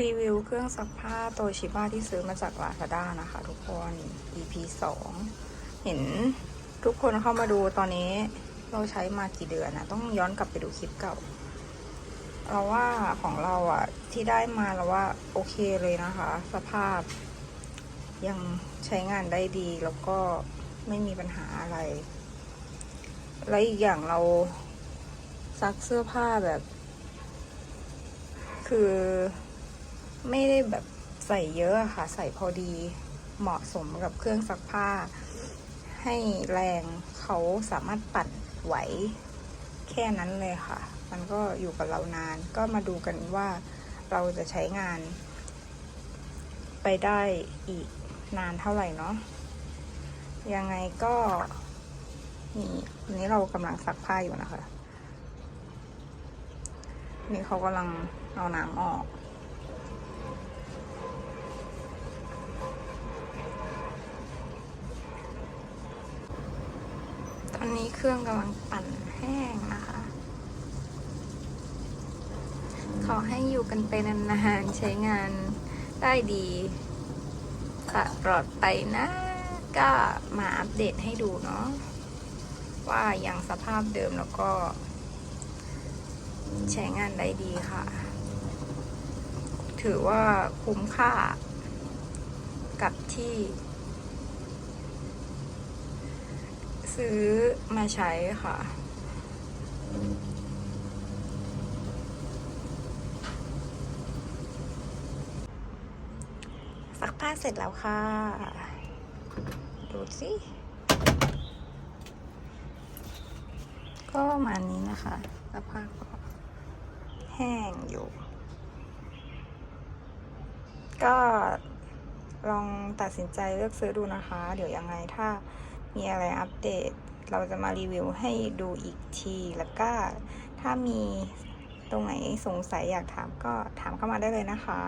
รีวิวเครื่องซักผ้าโตชิบ้าที่ซื้อมาจากลาซาด้านะคะทุกคน EP สองเห็นทุกคนเข้ามาดูตอนนี้เราใช้มากี่เดือนนะต้องย้อนกลับไปดูคลิปเก่า เราว่าของเราอะที่ได้มาเราว่าโอเคเลยนะคะ สภาพ ยังใช้งานได้ดีแล้วก็ไม่มีปัญหาอะไร และอีกอย่างเราซักเสื้อผ้าแบบ คือ ไม่ได้แบบใส่เยอะอะค่ะ ใส่พอดีเหมาะสมกับเครื่องซักผ้า ให้แรงเขาสามารถปั่นไหวแค่นั้นเลยค่ะ มันก็อยู่กับเรานาน ก็มาดูกันว่าเราจะใช้งาน ไปได้อีกนานเท่าไหร่เนาะ ยังไงก็นี่อันนี้เรากำลังซักผ้าอยู่นะคะ นี่เขากำลังเอาน้ำออก ตอนนี้เค รื่องกำลังปั่นแห้งนะคะ ขอให้อยู่กันไปนานๆใช้งานได้ดีค่ะปลอดไปนะ ก็มาอัปเดตให้ดูเนาะว่ายังสภาพเดิมแล้วก็ ใช้งานได้ดีค่ะ ถือว่าคุ้มค่ากับที่ ซื้อมาใช้ค่ะ ซักผ้าเสร็จแล้วค่ะ ดูสิ ก็มานี้นะคะสภาก็แห้งอยู่ ก็ลองตัดสินใจเลือกซื้อดูนะคะ เดี๋ยวยังไงถ้า มีอะไรอัปเดต เราจะมารีวิวให้ดูอีกที แล้วก็ถ้ามีตรงไหนสงสัยอยากถามก็ถามเข้ามาได้เลยนะคะ